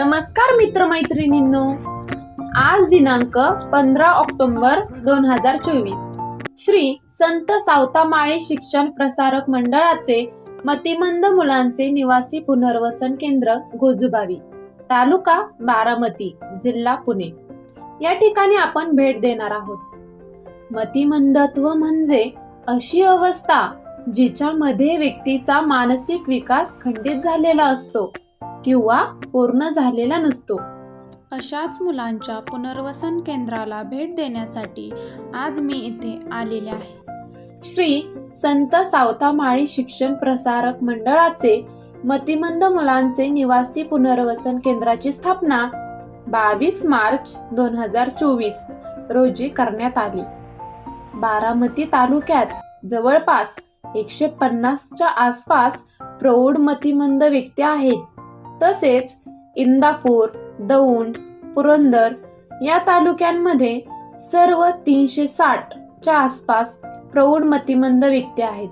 नमस्कार मित्रमैत्रिणींनो. आज दिनांक पंधरा ऑक्टोबर दोन हजार चोवीस. श्री संत सावतामाळी शिक्षण प्रसारक मंडळाचे मतिमंद मुलांचे निवासी पुनर्वसन केंद्र गोजुबावी तालुका बारामती जिल्हा पुणे. या ठिकाणी आपण भेट देणार आहोत. मतिमंदत्व म्हणजे अशी अवस्था जिच्यामध्ये व्यक्तीचा मानसिक विकास खंडित झालेला असतो. किंवा पूर्ण झालेला नसतो. अशाच मुलांच्या पुनर्वसन केंद्राला भेट देण्यासाठी आज मी इथे आलेले आहे. श्री संत सावतामाळी शिक्षण प्रसारक मंडळाचे मतिमंद मुलांचे निवासी पुनर्वसन केंद्राची स्थापना बावीस मार्च दोन हजार चोवीस रोजी करण्यात आली. बारामती तालुक्यात जवळपास एकशे पन्नासच्या आसपास प्रौढ मतिमंद व्यक्ती आहेत. तसेच इंदापूर दौंड पुरंदर या तालुक्यांमध्ये सर्व तीनशे साठच्या आसपास प्रौढ मतिमंद व्यक्ती आहेत.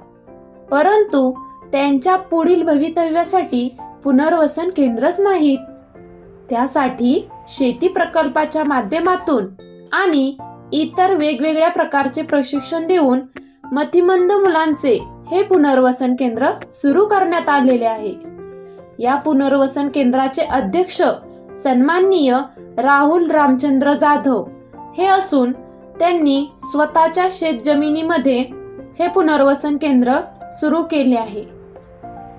परंतु त्यांच्या पुढील भवितव्यासाठी पुनर्वसन केंद्रच नाहीत. त्यासाठी शेती प्रकल्पाच्या माध्यमातून आणि इतर वेगवेगळ्या प्रकारचे प्रशिक्षण देऊन मतिमंद मुलांचे हे पुनर्वसन केंद्र सुरू करण्यात आलेले आहे. या पुनर्वसन केंद्राचे अध्यक्ष सन्माननीय राहुल रामचंद्र जाधव. हे असून त्यांनी स्वतःच्या शेतजमिनीमध्ये हे पुनर्वसन केंद्र सुरू केले आहे.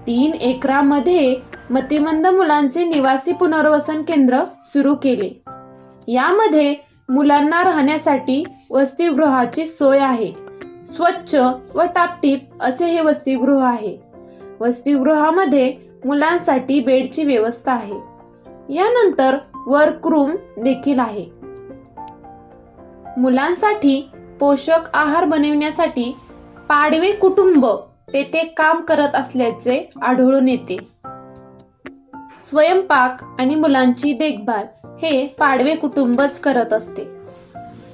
तीन एकरामध्ये मतिमंद मुलांचे निवासी पुनर्वसन केंद्र सुरू केले. यामध्ये मुलांना राहण्यासाठी वसतिगृहाची सोय आहे. स्वच्छ व टापटीप असे हे वसतिगृह आहे. वसतिगृहामध्ये मुलांसाठी बेडची व्यवस्था आहे. यानंतर वर्क रूम देखील आहे. मुलांसाठी पोषक आहार बनविण्यासाठी पाडवे कुटुंब तेथे काम करत असल्याचे आढळून येते. स्वयंपाक आणि मुलांची देखभाल हे पाडवे कुटुंबच करत असते.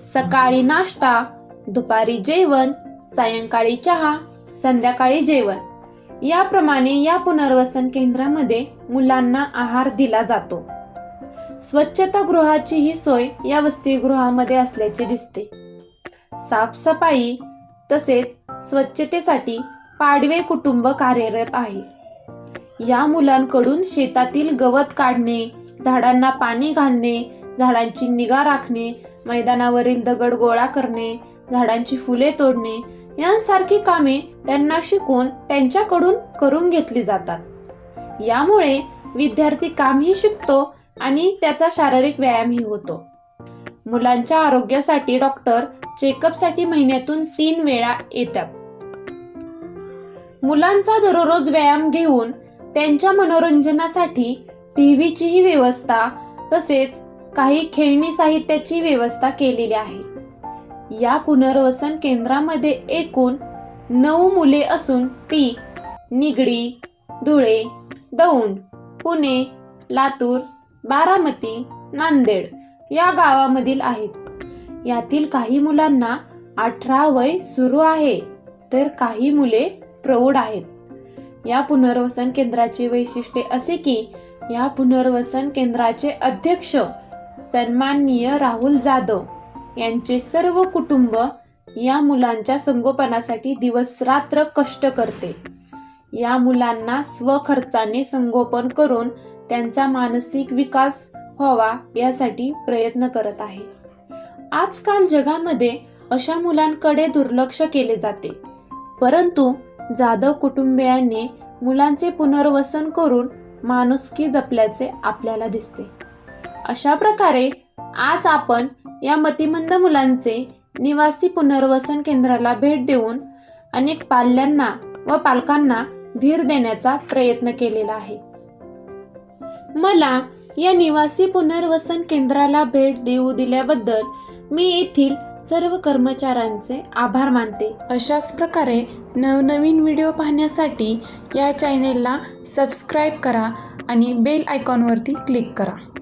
सकाळी नाश्ता दुपारी जेवण सायंकाळी चहा संध्याकाळी जेवण. याप्रमाणे या पुनर्वसन केंद्रामध्ये मुलांना आहार दिला जातो. स्वच्छता गृहाची ही सोय या वसतिगृहामध्ये असल्याचे दिसते. साफसफाई तसेच स्वच्छतेसाठी पाडवे कुटुंब कार्यरत आहे. या मुलांकडून शेतातील गवत काढणे झाडांना पाणी घालणे झाडांची निगा राखणे मैदानावरील दगड गोळा करणे झाडांची फुले तोडणे यांसारखी कामे त्यांना शिकून त्यांच्याकडून करून घेतली जातात. यामुळे विद्यार्थी कामही शिकतो आणि त्याचा शारीरिक व्यायामही होतो. मुलांच्या आरोग्यासाठी डॉक्टर चेकअपसाठी महिन्यातून तीन वेळा येतात. मुलांचा दररोज व्यायाम घेऊन त्यांच्या मनोरंजनासाठी टीव्हीचीही व्यवस्था तसेच काही खेळणी साहित्याची व्यवस्था केलेली आहे. या पुनर्वसन केंद्रामध्ये एकूण नऊ मुले असून ती निगडी धुळे दौंड पुणे लातूर बारामती नांदेड या गावामधील आहेत. यातील काही मुलांना अठरा वय सुरू आहे तर काही मुले प्रौढ आहेत. या पुनर्वसन केंद्राचे वैशिष्ट्य असे की या पुनर्वसन केंद्राचे अध्यक्ष सन्माननीय राहुल जाधव यांचे सर्व कुटुंब या मुलांच्या संगोपनासाठी दिवस रात्र कष्ट करते. या मुलांना स्वखर्चाने संगोपन करून त्यांचा मानसिक विकास व्हावा यासाठी प्रयत्न करत आहे. आजकाल जगामध्ये अशा मुलांकडे दुर्लक्ष केले जाते. परंतु जाधव कुटुंबियांनी मुलांचे पुनर्वसन करून माणुसकी जपल्याचे आपल्याला दिसते. अशा प्रकारे आज आपण या मतिमंद मुलांचे निवासी पुनर्वसन केंद्राला भेट देऊन अनेक पाल्यांना व पालकांना धीर देण्याचा प्रयत्न केलेला आहे. मला या निवासी पुनर्वसन केंद्राला भेट देऊ दिल्याबद्दल मी येथील सर्व कर्मचाऱ्यांचे आभार मानते. अशाच प्रकारे नवनवीन व्हिडिओ पाहण्यासाठी या चॅनेलला सबस्क्राईब करा आणि बेल आयकॉनवरती क्लिक करा.